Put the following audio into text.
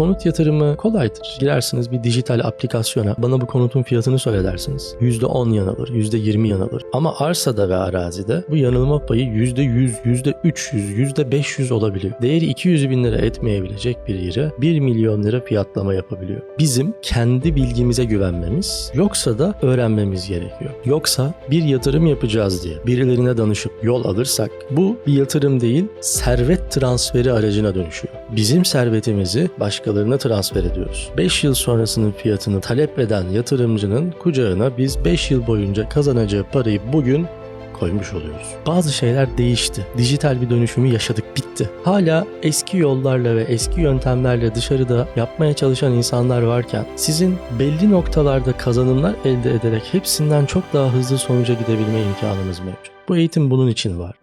Konut yatırımı kolaydır. Girersiniz bir dijital aplikasyona. Bana bu konutun fiyatını söyle dersiniz. %10 yanılır, %20 yanılır. Ama arsada ve arazide bu yanılma payı %100, %300, %500 olabiliyor. Değeri 200 bin lira etmeyebilecek bir yere 1 milyon lira fiyatlama yapabiliyor. Bizim kendi bilgimize güvenmemiz yoksa da öğrenmemiz gerekiyor. Yoksa bir yatırım yapacağız diye birilerine danışıp yol alırsak bu bir yatırım değil servet transferi aracına dönüşüyor. Bizim servetimizi başkalarına transfer ediyoruz. 5 yıl sonrasının fiyatını talep eden yatırımcının kucağına biz 5 yıl boyunca kazanacağı parayı bugün koymuş oluyoruz. Bazı şeyler değişti. Dijital bir dönüşümü yaşadık bitti. Hala eski yollarla ve eski yöntemlerle dışarıda yapmaya çalışan insanlar varken sizin belli noktalarda kazanımlar elde ederek hepsinden çok daha hızlı sonuca gidebilme imkanınız mevcut. Bu eğitim bunun için var.